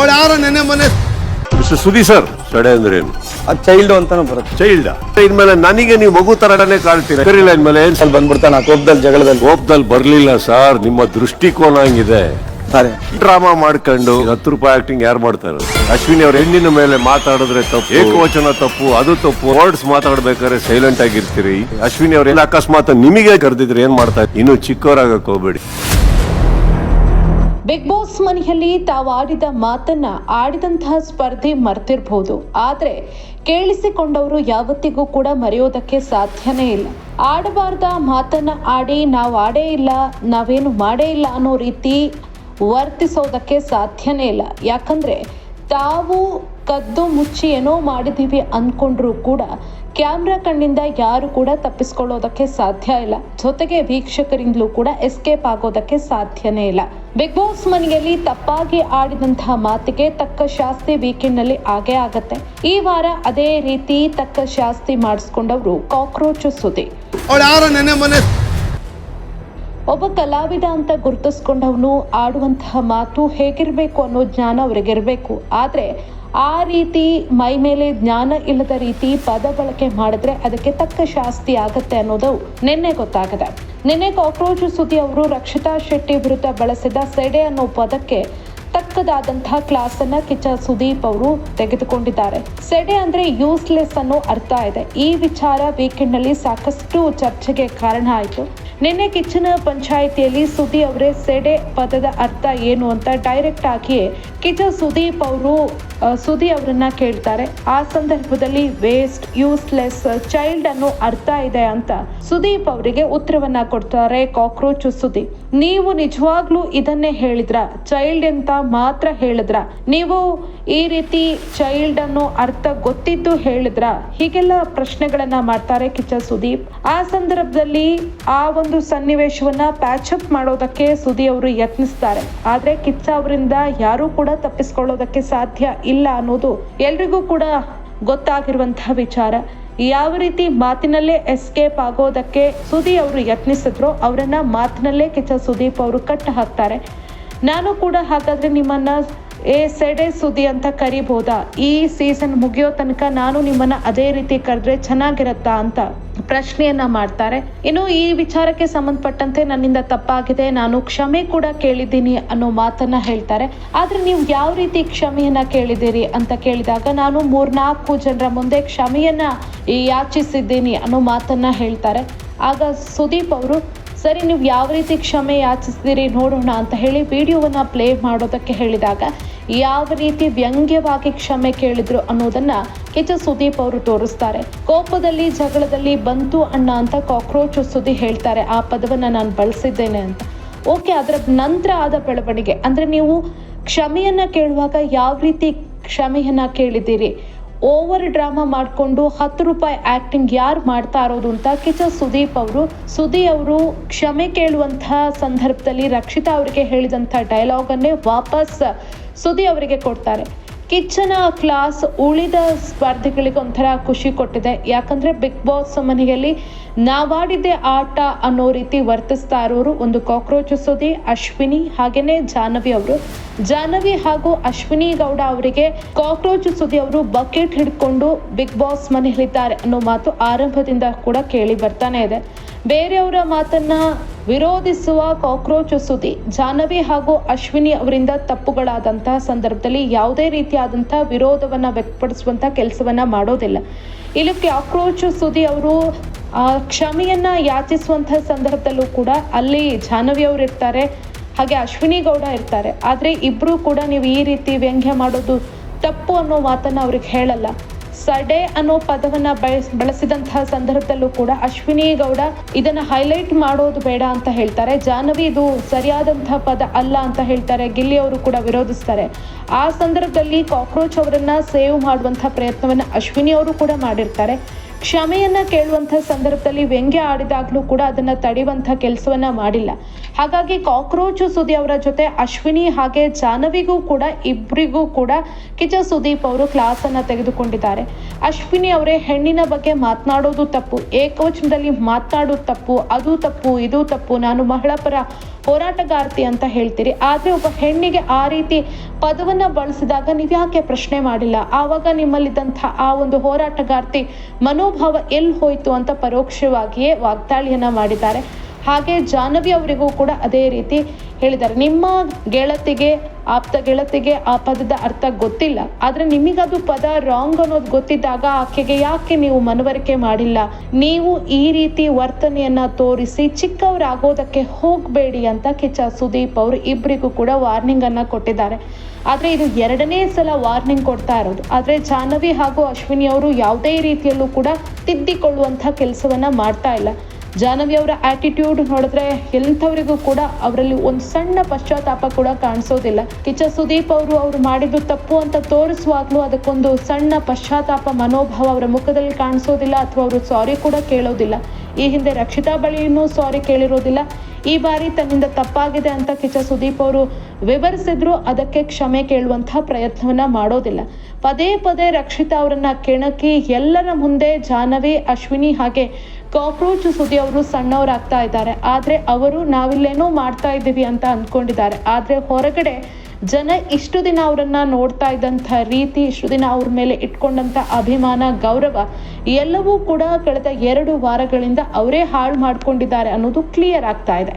ಅವಳು ಯಾರ ನೆನೆ ಮೊನ್ನೆ ಮಿಸ್ಟರ್ ಸುದಿ ಸರ್ ಸಡೆ ಅಂದ್ರೆ ಏನು? ಅದು ಚೈಲ್ಡ್ ಅಂತಾನು ಬರುತ್ತೆ. ಚೈಲ್ಡ್ ಇನ್ಮೇಲೆ ನನಗೆ ನೀವು ಮಗು ತರಡನೆ ಕಾಣ್ತೀರಾ? ಕರೀಲ ಇನ್ಮೇಲೆ ಏನ್ ಅಲ್ಲಿ ಬಂದ್ಬಿಡ್ತಾನೆ ಆ ಕೋಪದಲ್ಲಿ ಜಗಳದಲ್ಲಿ. ಕೋಪದಲ್ಲಿ ಬರಲಿಲ್ಲ ಸರ್ ನಿಮ್ಮ ದೃಷ್ಟಿಕೋನ ಹಂಗಿದೆ. ಸರಿ. ಡ್ರಾಮಾ ಮಾಡ್ಕೊಂಡು ಹತ್ತು ರೂಪಾಯಿ ಆಕ್ಟಿಂಗ್ ಯಾರು ಮಾಡ್ತಾರೆ ಅಶ್ವಿನಿ ಅವ್ರ ಹೆಣ್ಣಿನ ಮೇಲೆ ಮಾತಾಡಿದ್ರೆ ತಪ್ಪು. ಏಕವಚನ ತಪ್ಪು ಅದು ತಪ್ಪು. ವರ್ಡ್ಸ್ ಮಾತಾಡ್ಬೇಕಾದ್ರೆ ಸೈಲೆಂಟ್ ಆಗಿರ್ತೀರಿ. ಅಶ್ವಿನಿ ಅವ್ರ ಎಲ್ಲ ಅಕಸ್ಮಾತ್ ನಿಮಗೆ ಕರೆದಿದ್ರೆ ಏನ್ ಮಾಡ್ತಾರೆ ಇನ್ನು ಚಿಕ್ಕವರಾಗಕ್ ಹೋಗ್ಬೇಡಿ. ಬಿಗ್ ಬಾಸ್ ಮನೆಯಲ್ಲಿ ತಾವು ಆಡಿದ ಮಾತನ್ನ ಆಡಿದಂತಹ ಸ್ಪರ್ಧೆ ಮರ್ತಿರ್ಬಹುದು ಆದ್ರೆ ಕೇಳಿಸಿಕೊಂಡವರು ಯಾವತ್ತಿಗೂ ಕೂಡ ಮರೆಯೋದಕ್ಕೆ ಸಾಧ್ಯನೇ ಇಲ್ಲ. ಆಡಬಾರ್ದ ಮಾತನ್ನ ಆಡಿ ನಾವು ಆಡೇ ಇಲ್ಲ, ನಾವೇನು ಮಾಡೇ ಇಲ್ಲ ಅನ್ನೋ ರೀತಿ ವರ್ತಿಸೋದಕ್ಕೆ ಸಾಧ್ಯನೇ ಇಲ್ಲ. ಯಾಕಂದ್ರೆ ತಾವು ಕದ್ದು ಮುಚ್ಚಿ ಏನೋ ಮಾಡಿದೀವಿ ಅಂದ್ಕೊಂಡ್ರೂ ಕೂಡ ಕ್ಯಾಮ್ರಾ ಕಣ್ಣಿಂದ ಯಾರು ಕೂಡ ತಪ್ಪಿಸ್ಕೊಳ್ಳೋದಕ್ಕೆ ಸಾಧ್ಯ ಇಲ್ಲ. ಜೊತೆಗೆ ವೀಕ್ಷಕರಿಂದಲೂ ಕೂಡ ಎಸ್ಕೇಪ್ ಆಗೋದಕ್ಕೆ ಸಾಧ್ಯನೇ ಇಲ್ಲ. ಬಿಗ್ ಬಾಸ್ ಮನೆಯಲ್ಲಿ ತಪ್ಪಾಗಿ ಆಡಿದಂತಹ ಮಾತಿಗೆ ತಕ್ಕ ಶಾಸ್ತಿ ವೀಕೆಂಡ್ನಲ್ಲಿ ಆಗೇ ಆಗತ್ತೆ. ಈ ವಾರ ಅದೇ ರೀತಿ ತಕ್ಕ ಶಾಸ್ತಿ ಮಾಡಿಸ್ಕೊಂಡವರು ಕಾಕ್ರೋಚ್ ಸುದ್ದಿ. ಒಬ್ಬ ಕಲಾವಿದ ಅಂತ ಗುರುತಿಸ್ಕೊಂಡವನು ಆಡುವಂತಹ ಮಾತು ಹೇಗಿರ್ಬೇಕು ಅನ್ನೋ ಜ್ಞಾನ ಅವರಿಗಿರ್ಬೇಕು. ಆದ್ರೆ ಆ ರೀತಿ ಮೈ ಮೇಲೆ ಜ್ಞಾನ ಇಲ್ಲದ ರೀತಿ ಪದ ಬಳಕೆ ಮಾಡಿದ್ರೆ ಅದಕ್ಕೆ ತಕ್ಕ ಶಾಸ್ತಿ ಆಗತ್ತೆ ಅನ್ನೋದು ನಿನ್ನೆ ಗೊತ್ತಾಗಿದೆ. ನಿನ್ನೆ ಕಾಕ್ರೋಚ್ ಸುದ್ದಿ ಅವರು ರಕ್ಷಿತಾ ಶೆಟ್ಟಿ ವಿರುದ್ಧ ಬಳಸಿದ ಸೆಡೆ ಅನ್ನೋ ಪದಕ್ಕೆ ತಕ್ಕದಾದಂತಹ ಕ್ಲಾಸ್ ಅನ್ನ ಕಿಚ್ಚ ಸುದೀಪ್ ಅವರು ತೆಗೆದುಕೊಂಡಿದ್ದಾರೆ. ಸೆಡೆ ಅಂದ್ರೆ ಯೂಸ್ಲೆಸ್ ಅನ್ನೋ ಅರ್ಥ ಇದೆ. ಈ ವಿಚಾರ ವೀಕೆಂಡ್ನಲ್ಲಿ ಸಾಕಷ್ಟು ಚರ್ಚೆಗೆ ಕಾರಣ ಆಯಿತು. ನಿನ್ನೆ ಕಿಚ್ಚನ ಪಂಚಾಯಿತಿಯಲ್ಲಿ ಸುದಿ ಅವರೇ ಸೆಡೆ ಪದದ ಅರ್ಥ ಏನು ಅಂತ ಡೈರೆಕ್ಟ್ ಆಗಿಯೇ ಕಿಚ್ಚ ಸುದೀಪ್ ಅವರು ಸುದಿ ಅವರನ್ನ ಕೇಳ್ತಾರೆ. ಆ ಸಂದರ್ಭದಲ್ಲಿ ವೇಸ್ಟ್ ಯೂಸ್ಲೆಸ್ ಚೈಲ್ಡ್ ಅನ್ನೋ ಅರ್ಥ ಇದೆ ಅಂತ ಸುದೀಪ್ ಅವರಿಗೆ ಉತ್ತರವನ್ನ ಕೊಡ್ತಾರೆ ಕಾಕ್ರೋಚ್ ಸುದಿ. ನೀವು ನಿಜವಾಗ್ಲೂ ಇದನ್ನೇ ಹೇಳಿದ್ರ? ಚೈಲ್ಡ್ ಅಂತ ಮಾತ್ರ ಹೇಳಿದ್ರ? ನೀವು ಈ ರೀತಿ ಚೈಲ್ಡ್ ಅನ್ನೋ ಅರ್ಥ ಗೊತ್ತಿದ್ದು ಹೇಳಿದ್ರ? ಹೀಗೆಲ್ಲ ಪ್ರಶ್ನೆಗಳನ್ನ ಮಾಡ್ತಾರೆ ಕಿಚ್ಚ ಸುದೀಪ್. ಆ ಸಂದರ್ಭದಲ್ಲಿ ಆ ಒಂದು ಸನ್ನಿವೇಶವನ್ನ ಪ್ಯಾಚಪ್ ಮಾಡೋದಕ್ಕೆ ಸುದಿ ಅವರು ಯತ್ನಿಸ್ತಾರೆ. ಆದ್ರೆ ಕಿಚ್ಚ ಅವರಿಂದ ಯಾರೂ ಕೂಡ ತಪ್ಪಿಸ್ಕೊಳ್ಳೋದಕ್ಕೆ ಸಾಧ್ಯ ಇಲ್ಲ ಅನ್ನೋದು ಎಲ್ರಿಗೂ ಕೂಡ ಗೊತ್ತಾಗಿರುವಂತಹ ವಿಚಾರ. ಯಾವ ರೀತಿ ಮಾತಿನಲ್ಲೇ ಎಸ್ಕೇಪ್ ಆಗೋದಕ್ಕೆ ಸುದಿ ಅವರು ಯತ್ನಿಸಿದ್ರು ಅವರನ್ನ ಮಾತಿನಲ್ಲೇ ಕಿಚ್ಚ ಸುದೀಪ್ ಅವರು ಕಟ್ಟ ಹಾಕ್ತಾರೆ. ನಾನು ಕೂಡ ಹಾಗಾದ್ರೆ ನಿಮ್ಮನ್ನ ಏ ಸೆಡೆ ಸುದ್ದಿ ಅಂತ ಕರಿಬೋದಾ? ಈ ಸೀಸನ್ ಮುಗಿಯೋ ತನಕ ನಾನು ನಿಮ್ಮನ್ನ ಅದೇ ರೀತಿ ಕರೆದ್ರೆ ಚೆನ್ನಾಗಿರತ್ತಾ ಅಂತ ಪ್ರಶ್ನೆಯನ್ನ ಮಾಡ್ತಾರೆ. ಇನ್ನು ಈ ವಿಚಾರಕ್ಕೆ ಸಂಬಂಧಪಟ್ಟಂತೆ ನನ್ನಿಂದ ತಪ್ಪಾಗಿದೆ. ನಾನು ಕ್ಷಮೆ ಕೂಡ ಕೇಳಿದ್ದೀನಿ ಅನ್ನೋ ಮಾತನ್ನ ಹೇಳ್ತಾರೆ. ಆದ್ರೆ ನೀವು ಯಾವ ರೀತಿ ಕ್ಷಮೆಯನ್ನ ಕೇಳಿದಿರಿ ಅಂತ ಕೇಳಿದಾಗ ನಾನು ಮೂರ್ನಾಲ್ಕು ಜನರ ಮುಂದೆ ಕ್ಷಮೆಯನ್ನ ಯಾಚಿಸಿದ್ದೀನಿ ಅನ್ನೋ ಮಾತನ್ನ ಹೇಳ್ತಾರೆ. ಆಗ ಸುದೀಪ್ ಅವರು ಸರಿ, ನೀವು ಯಾವ ರೀತಿ ಕ್ಷಮೆ ಯಾಚಿಸ್ತೀರಿ ನೋಡೋಣ ಅಂತ ಹೇಳಿ ವಿಡಿಯೋವನ್ನ ಪ್ಲೇ ಮಾಡೋದಕ್ಕೆ ಹೇಳಿದಾಗ ಯಾವ ರೀತಿ ವ್ಯಂಗ್ಯವಾಗಿ ಕ್ಷಮೆ ಕೇಳಿದ್ರು ಅನ್ನೋದನ್ನ ಕಿಚ್ಚ ಸುದೀಪ್ ಅವರು ತೋರಿಸ್ತಾರೆ. ಕೋಪದಲ್ಲಿ, ಜಗಳದಲ್ಲಿ ಬಂತು ಅಣ್ಣ ಅಂತ ಕಾಕ್ರೋಚ್ ಸುದ್ದಿ ಹೇಳ್ತಾರೆ, ಆ ಪದವನ್ನ ನಾನು ಬಳಸಿದ್ದೇನೆ ಅಂತ. ಓಕೆ ಅದರ ನಂತರ ಆದ ಬೆಳವಣಿಗೆ. ಅಂದ್ರೆ ನೀವು ಕ್ಷಮೆಯನ್ನು ಕೇಳುವಾಗ ಯಾವ ರೀತಿ ಕ್ಷಮೆಯನ್ನ ಕೇಳಿದ್ದೀರಿ? ಓವರ್ ಡ್ರಾಮಾ ಮಾಡಿಕೊಂಡು ಹತ್ತು ರೂಪಾಯಿ ಆಕ್ಟಿಂಗ್ ಯಾರು ಮಾಡ್ತಾ ಇರೋದು ಅಂತ ಕಿಚ ಸುದೀಪ್ ಅವರು ಸುದೀ ಅವರು ಕ್ಷಮೆ ಕೇಳುವಂತಹ ಸಂದರ್ಭದಲ್ಲಿ ರಕ್ಷಿತಾ ಅವರಿಗೆ ಹೇಳಿದಂಥ ಡೈಲಾಗನ್ನೇ ವಾಪಸ್ ಸುದಿ ಅವರಿಗೆ ಕೊಡ್ತಾರೆ. ಕಿಚ್ಚನ ಕ್ಲಾಸ್ ಉಳಿದ ಸ್ಪರ್ಧಿಗಳಿಗೆ ಒಂಥರ ಖುಷಿ ಕೊಟ್ಟಿದೆ. ಯಾಕಂದ್ರೆ ಬಿಗ್ ಬಾಸ್ ಮನೆಯಲ್ಲಿ ನಾವಾಡಿದ್ದೆ ಆಟ ಅನ್ನೋ ರೀತಿ ವರ್ತಿಸ್ತಾ ಇರೋರು ಒಂದು ಕಾಕ್ರೋಚ್ ಸುದಿ, ಅಶ್ವಿನಿ ಹಾಗೇನೆ ಜಾಹ್ನವಿ ಅವರು. ಜಾಹ್ನವಿ ಹಾಗೂ ಅಶ್ವಿನಿ ಗೌಡ ಅವರಿಗೆ ಕಾಕ್ರೋಚ್ ಸುದಿ ಅವರು ಬಕೆಟ್ ಹಿಡ್ಕೊಂಡು ಬಿಗ್ ಬಾಸ್ ಮನೆಯಲ್ಲಿದ್ದಾರೆ ಅನ್ನೋ ಮಾತು ಆರಂಭದಿಂದ ಕೂಡ ಕೇಳಿ ಬರ್ತಾನೆ ಇದೆ. ಬೇರೆಯವರ ಮಾತನ್ನ ವಿರೋಧಿಸುವ ಕಾಕ್ರೋಚ್ ಸುದ್ದಿ. ಜಾಹ್ನವಿ ಹಾಗೂ ಅಶ್ವಿನಿ ಅವರಿಂದ ತಪ್ಪುಗಳಾದಂತಹ ಸಂದರ್ಭದಲ್ಲಿ ಯಾವುದೇ ರೀತಿಯಾದಂತಹ ವಿರೋಧವನ್ನ ವ್ಯಕ್ತಪಡಿಸುವಂತ ಕೆಲಸವನ್ನ ಮಾಡೋದಿಲ್ಲ. ಇಲ್ಲಿ ಕಾಕ್ರೋಚ್ ಸುದ್ದಿ ಅವರು, ಆ, ಕ್ಷಮೆಯನ್ನ ಯಾಚಿಸುವಂತಹ ಸಂದರ್ಭದಲ್ಲೂ ಕೂಡ ಅಲ್ಲಿ ಜಾಹ್ನವಿ ಅವರು ಇರ್ತಾರೆ, ಹಾಗೆ ಅಶ್ವಿನಿ ಗೌಡ ಇರ್ತಾರೆ. ಆದರೆ ಇಬ್ಬರೂ ಕೂಡ ನೀವು ಈ ರೀತಿ ವ್ಯಂಗ್ಯ ಮಾಡೋದು ತಪ್ಪು ಅನ್ನೋ ಮಾತನ್ನ ಅವ್ರಿಗೆ ಹೇಳಲ್ಲ. ಸಡೆ ಅನ್ನೋ ಪದವನ್ನ ಬಳಸ್, ಬಳಸಿದಂತಹ ಸಂದರ್ಭದಲ್ಲೂ ಕೂಡ ಅಶ್ವಿನಿ ಗೌಡ ಇದನ್ನ ಹೈಲೈಟ್ ಮಾಡೋದು ಬೇಡ ಅಂತ ಹೇಳ್ತಾರೆ. ಜಾಹ್ನವಿ ಇದು ಸರಿಯಾದಂತಹ ಪದ ಅಲ್ಲ ಅಂತ ಹೇಳ್ತಾರೆ. ಗಿಲ್ಲಿ ಅವರು ಕೂಡ ವಿರೋಧಿಸ್ತಾರೆ. ಆ ಸಂದರ್ಭದಲ್ಲಿ ಕಾಕ್ರೋಚ್ ಅವರನ್ನ ಸೇವ್ ಮಾಡುವಂತಹ ಪ್ರಯತ್ನವನ್ನ ಅಶ್ವಿನಿ ಅವರು ಕೂಡ ಮಾಡಿರ್ತಾರೆ. ಕ್ಷಮೆಯನ್ನ ಕೇಳುವಂತಹ ಸಂದರ್ಭದಲ್ಲಿ ವ್ಯಂಗ್ಯ ಆಡಿದಾಗ್ಲೂ ಕೂಡ ಅದನ್ನ ತಡೆಯುವಂತಹ ಕೆಲಸವನ್ನ ಮಾಡಿಲ್ಲ. ಹಾಗಾಗಿ ಕಾಕ್ರೋಚ್ ಸುದೀಪ್ ಅವರ ಜೊತೆ ಅಶ್ವಿನಿ ಹಾಗೆ ಜಾಹ್ನವಿಗೂ ಕೂಡ ಇಬ್ಬರಿಗೂ ಕೂಡ ಕಿಚ ಸುದೀಪ್ ಅವರು ಕ್ಲಾಸ್ ಅನ್ನ ತೆಗೆದುಕೊಂಡಿದ್ದಾರೆ. ಅಶ್ವಿನಿ ಅವರೇ ಹೆಣ್ಣಿನ ಬಗ್ಗೆ ಮಾತನಾಡೋದು ತಪ್ಪು, ಏಕವಚನದಲ್ಲಿ ಮಾತನಾಡೋದು ತಪ್ಪು, ಅದು ತಪ್ಪು, ಇದು ತಪ್ಪು, ನಾನು ಮಹಿಳಾ ಪರ ಹೋರಾಟಗಾರ್ತಿ ಅಂತ ಹೇಳ್ತೀರಿ. ಆದರೆ ಒಬ್ಬ ಹೆಣ್ಣಿಗೆ ಆ ರೀತಿ ಪದವನ್ನು ಬಳಸಿದಾಗ ನೀವು ಯಾಕೆ ಪ್ರಶ್ನೆ ಮಾಡಿಲ್ಲ? ಆವಾಗ ನಿಮ್ಮಲ್ಲಿದ್ದಂಥ ಆ ಒಂದು ಹೋರಾಟಗಾರ್ತಿ ಮನೋಭಾವ ಎಲ್ಲಿ ಹೋಯಿತು ಅಂತ ಪರೋಕ್ಷವಾಗಿಯೇ ವಾಗ್ದಾಳಿಯನ್ನು ಮಾಡಿದ್ದಾರೆ. ಹಾಗೆ ಜಾಹ್ನವಿ ಅವರಿಗೂ ಕೂಡ ಅದೇ ರೀತಿ ಹೇಳಿದ್ದಾರೆ. ನಿಮ್ಮ ಗೆಳತಿಗೆ, ಆಪ್ತ ಗೆಳತಿಗೆ ಆ ಪದದ ಅರ್ಥ ಗೊತ್ತಿಲ್ಲ. ಆದರೆ ನಿಮಗದು ಪದ ರಾಂಗ್ ಅನ್ನೋದು ಗೊತ್ತಿದ್ದಾಗ ಆಕೆಗೆ ಯಾಕೆ ನೀವು ಮನವರಿಕೆ ಮಾಡಿಲ್ಲ? ನೀವು ಈ ರೀತಿ ವರ್ತನೆಯನ್ನ ತೋರಿಸಿ ಚಿಕ್ಕವರಾಗೋದಕ್ಕೆ ಹೋಗಬೇಡಿ ಅಂತ ಕಿಚ್ಚ ಸುದೀಪ್ ಅವರು ಇಬ್ಬರಿಗೂ ಕೂಡ ವಾರ್ನಿಂಗ್ ಅನ್ನ ಕೊಟ್ಟಿದ್ದಾರೆ. ಆದರೆ ಇದು ಎರಡನೇ ಸಲ ವಾರ್ನಿಂಗ್ ಕೊಡ್ತಾ ಇರೋದು. ಆದರೆ ಜಾಹ್ನವಿ ಹಾಗೂ ಅಶ್ವಿನಿ ಅವರು ಯಾವುದೇ ರೀತಿಯಲ್ಲೂ ಕೂಡ ತಿದ್ದಿಕೊಳ್ಳುವಂಥ ಕೆಲಸವನ್ನ ಮಾಡ್ತಾ ಇಲ್ಲ. ಜಾಹ್ನವಿ ಅವರ ಆಟಿಟ್ಯೂಡ್ ನೋಡಿದ್ರೆ ಎಂಥವರಿಗೂ ಕೂಡ ಅವರಲ್ಲಿ ಒಂದು ಸಣ್ಣ ಪಶ್ಚಾತ್ತಾಪ ಕೂಡ ಕಾಣಿಸೋದಿಲ್ಲ. ಕಿಚ್ಚ ಸುದೀಪ್ ಅವರು ಅವರು ಮಾಡಿದ್ದು ತಪ್ಪು ಅಂತ ತೋರಿಸುವಾಗಲೂ ಅದಕ್ಕೊಂದು ಸಣ್ಣ ಪಶ್ಚಾತ್ತಾಪ ಮನೋಭಾವ ಅವರ ಮುಖದಲ್ಲಿ ಕಾಣಿಸೋದಿಲ್ಲ ಅಥವಾ ಅವರು ಸಾರಿ ಕೂಡ ಕೇಳೋದಿಲ್ಲ. ಈ ಹಿಂದೆ ರಕ್ಷಿತಾ ಬಳಿಯೂ ಸಾರಿ ಕೇಳಿರೋದಿಲ್ಲ. ಈ ಬಾರಿ ತನ್ನಿಂದ ತಪ್ಪಾಗಿದೆ ಅಂತ ಕಿಚ್ಚ ಸುದೀಪ್ ಅವರು ವಿವರಿಸಿದ್ರು. ಅದಕ್ಕೆ ಕ್ಷಮೆ ಕೇಳುವಂತಹ ಪ್ರಯತ್ನವನ್ನ ಮಾಡೋದಿಲ್ಲ. ಪದೇ ಪದೇ ರಕ್ಷಿತಾ ಅವರನ್ನ ಕೆಣಕಿ ಎಲ್ಲರ ಮುಂದೆ ಜಾಹ್ನವಿ, ಅಶ್ವಿನಿ ಹಾಗೆ ಕಾಕ್ರೋಚ್ ಸುದಿ ಅವರು ಸಣ್ಣವರಾಗ್ತಾ ಇದ್ದಾರೆ. ಆದರೆ ಅವರು ನಾವಿಲ್ಲೇನೋ ಮಾಡ್ತಾ ಇದ್ದೀವಿ ಅಂತ ಅಂದ್ಕೊಂಡಿದ್ದಾರೆ. ಆದರೆ ಹೊರಗಡೆ ಜನ ಇಷ್ಟು ದಿನ ಅವರನ್ನ ನೋಡ್ತಾ ಇದ್ದಂಥ ರೀತಿ, ಇಷ್ಟು ದಿನ ಅವ್ರ ಮೇಲೆ ಇಟ್ಕೊಂಡಂಥ ಅಭಿಮಾನ, ಗೌರವ ಎಲ್ಲವೂ ಕೂಡ ಕಳೆದ ಎರಡು ವಾರಗಳಿಂದ ಅವರೇ ಹಾಳು ಮಾಡ್ಕೊಂಡಿದ್ದಾರೆ ಅನ್ನೋದು ಕ್ಲಿಯರ್ ಆಗ್ತಾ ಇದೆ.